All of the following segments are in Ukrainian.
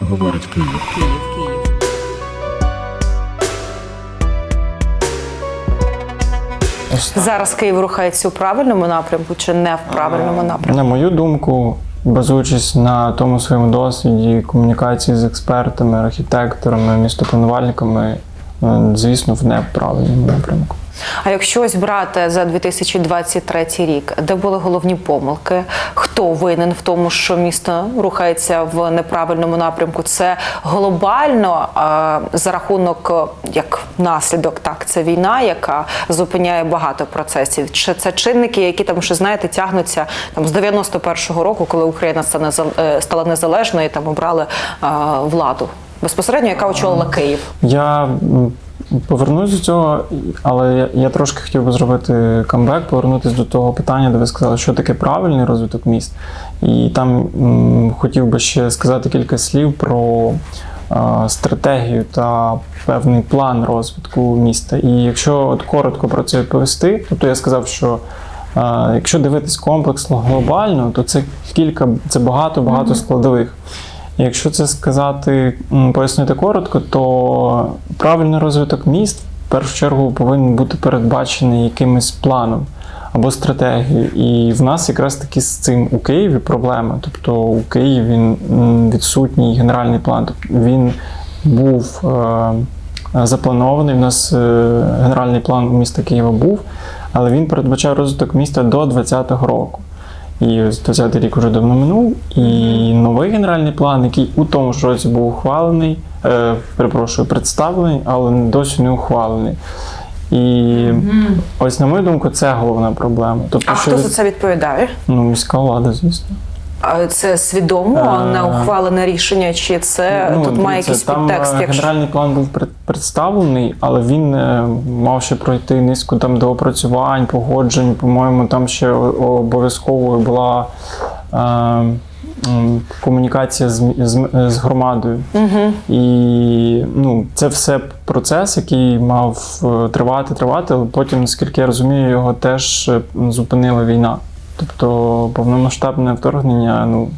говорить Київ. Київ, Київ. Зараз Київ рухається у правильному напрямку чи не в правильному напрямку? На мою думку, базуючись на тому своєму досвіді комунікації з експертами, архітекторами, містопланувальниками, е, звісно, в неправильному напрямку. А якщо ось брати за 2023 рік, де були головні помилки? Хто винен в тому, що місто рухається в неправильному напрямку? Це глобально за рахунок як наслідок, так це війна, яка зупиняє багато процесів. Чи це чинники, які там ще знаєте, тягнуться там з 91-го року, коли Україна е, стала незалежною, там обрали владу безпосередньо, яка очолила Київ? Я повернусь до цього, але я, я трошки хотів би зробити камбек, повернутися до того питання, де ви сказали, що таке правильний розвиток міст. І там м, хотів би ще сказати кілька слів про е, стратегію та певний план розвитку міста. І якщо от коротко про це відповісти, тобто я сказав, що е, якщо дивитись комплексно глобально, то це кілька, це багато-багато складових. Якщо це сказати, пояснити коротко, то правильний розвиток міст в першу чергу повинен бути передбачений якимось планом або стратегією. І в нас якраз таки з цим у Києві проблема. Тобто у Києві відсутній генеральний план. Тобто він був е, запланований. У нас е, генеральний план міста Києва був, але він передбачав розвиток міста до 2020 року. І ось 20 рік вже давно минув. І новий генеральний план, який у тому ж році був ухвалений, е, перепрошую, представлений, але досі не ухвалений. І ось, на мою думку, це головна проблема. Тобто, А що хто за це відповідає? ну, міська влада, звісно. А Це свідомо Е, не ухвалене рішення, чи це Ну, тут має якийсь там підтекст? е, Якщо генеральний план був представлений, але він е, мав ще пройти низку там доопрацювань, погоджень. По-моєму, там ще о- обов'язковою була е, комунікація з, з, з громадою. І ну, це все процес, який мав е, тривати, тривати, але потім, наскільки я розумію, його теж е, зупинила війна. Тобто повномасштабне вторгнення, ну,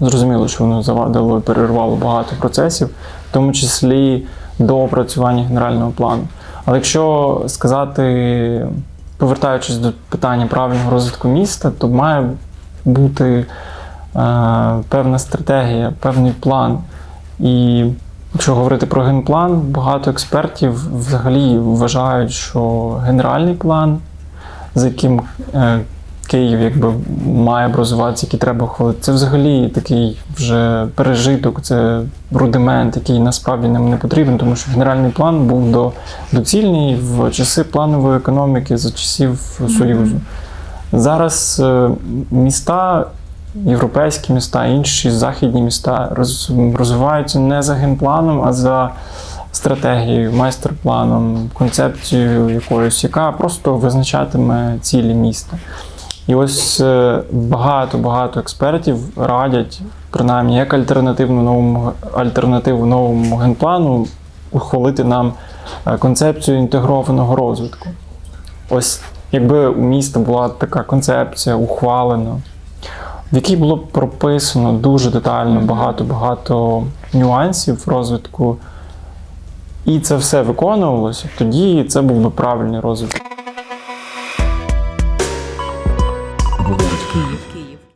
Зрозуміло, що воно завадило і перервало багато процесів, в тому числі до опрацювання генерального плану. Але якщо сказати, повертаючись до питання правильного розвитку міста, то має бути е, певна стратегія, певний план. І якщо говорити про генплан, багато експертів взагалі вважають, що генеральний план, за яким е, Київ якби має б розвиватися, який треба ухвалити. Це взагалі такий вже пережиток, це рудимент, який насправді нам не потрібен, тому що генеральний план був до, доцільний в часи планової економіки за часів Союзу. Зараз е, міста, європейські міста, інші західні міста роз- розвиваються не за генпланом, а за стратегією, майстер-планом, концепцією якоюсь, яка просто визначатиме цілі міста. І ось е, багато-багато експертів радять, принаймні, як альтернативну новому альтернативу новому генплану ухвалити нам е, концепцію інтегрованого розвитку. Ось якби у міста була така концепція ухвалена, в якій було б прописано дуже детально багато-багато нюансів розвитку, і це все виконувалося, тоді це був би правильний розвиток. Steve.